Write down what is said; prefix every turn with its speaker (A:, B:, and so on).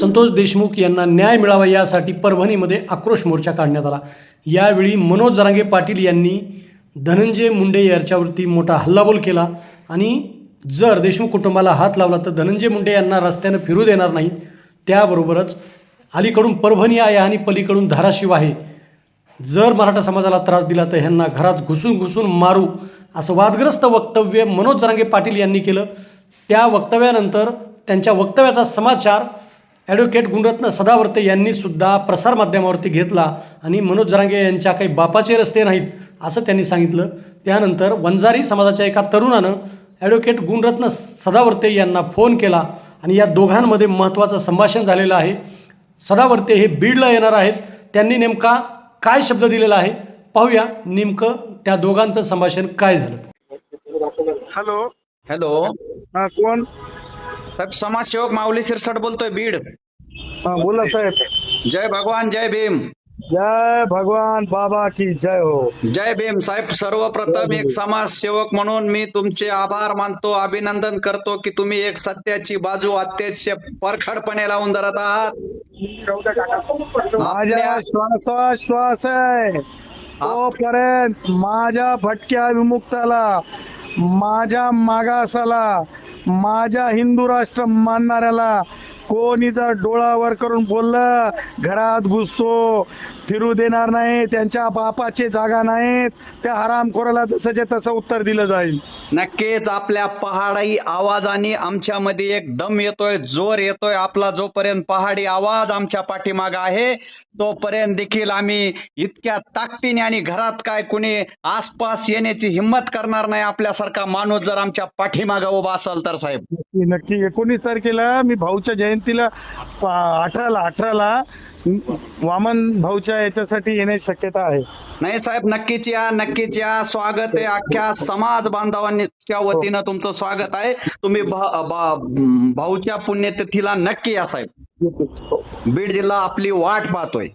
A: संतोष देशमुख यांना न्याय मिळावा यासाठी परभणीमध्ये आक्रोश मोर्चा काढण्यात आला. यावेळी मनोज जरांगे पाटील यांनी धनंजय मुंडे यांच्यावरती मोठा हल्लाबोल केला आणि जर देशमुख कुटुंबाला हात लावला तर धनंजय मुंडे यांना रस्त्यानं फिरू देणार नाही. त्याबरोबरच अलीकडून परभणी आहे आणि पलीकडून धाराशिव आहे. जर मराठा समाजाला त्रास दिला तर ह्यांना घरात घुसून घुसून मारू असं वादग्रस्त वक्तव्य मनोज जरांगे पाटील यांनी केलं. त्या वक्तव्यानंतर त्यांच्या वक्तव्याचा समाचार ॲडव्होकेट गुणरत्न सदावर्ते यांनी सुद्धा प्रसारमाध्यमावरती घेतला आणि मनोज जरांगे यांच्या काही बापाचे रस्ते नाहीत असं त्यांनी सांगितलं. त्यानंतर वंजारी समाजाच्या एका तरुणानं ॲडव्होकेट गुणरत्न सदावर्ते यांना फोन केला आणि या दोघांमध्ये महत्त्वाचं संभाषण झालेलं आहे. सदावर्ते हे बीडला येणार आहेत. त्यांनी नेमका काय शब्द दिलेला आहे? पाहूया नेमकं त्या दोघांचं संभाषण काय झालं.
B: हॅलो.
C: हॅलो.
B: हा कोण?
C: साहेब समाजसेवक माऊली शिरसाट बोलतोय बीड.
B: हा बोला साहेब.
C: जय भगवान जय भीम.
B: जय भगवान बाबा की जय हो.
C: जय भीम. साहेब सर्वप्रथम एक समाजसेवक म्हणून मी तुमचे आभार मानतो अभिनंदन करतो की तुम्ही एक सत्याची बाजू अत्यंत परखडपणे लावून धरत आहात.
B: माझ्या श्वासोश्वास आहे. तोपर्यंत माझ्या भटक्या विमुक्ताला माझ्या मागासाला माझ्या हिंदू राष्ट्र मानणाऱ्याला कोणी जर डोळावर करून बोललं घरात घुसतो फिरू देणार नाही त्यांच्या बापाची जागा नाहीत त्या हरामखोराला जसंच्या तसं उत्तर दिलं जाईल.
C: नक्कीच आपल्या पहाडी आवाजाने आमच्यामध्ये एक दम येतोय जोर येतोय. आपला जोपर्यंत पहाडी आवाज आमच्या पाठीमाग आहे तोपर्यंत देखील आम्ही इतक्या ताकदीने आणि घरात काय कुणी आसपास येण्याची हिंमत करणार नाही आपल्यासारखा माणूस जर आमच्या पाठीमाग उभा असेल तर साहेब.
B: नक्की नक्की. एकोणीस तारखेला मी भाऊच्या जयंतीला अठराला अठराला वामन भाऊच्या याच्यासाठी येण्याची शक्यता आहे.
C: नाही साहेब नक्कीच या नक्कीच या. स्वागत आहे अख्ख्या समाज बांधवांच्या वतीनं तुमचं स्वागत आहे. तुम्ही भाऊच्या पुण्यतिथीला नक्की या साहेब. बीड जिल्हा आपली वाट पाहतोय.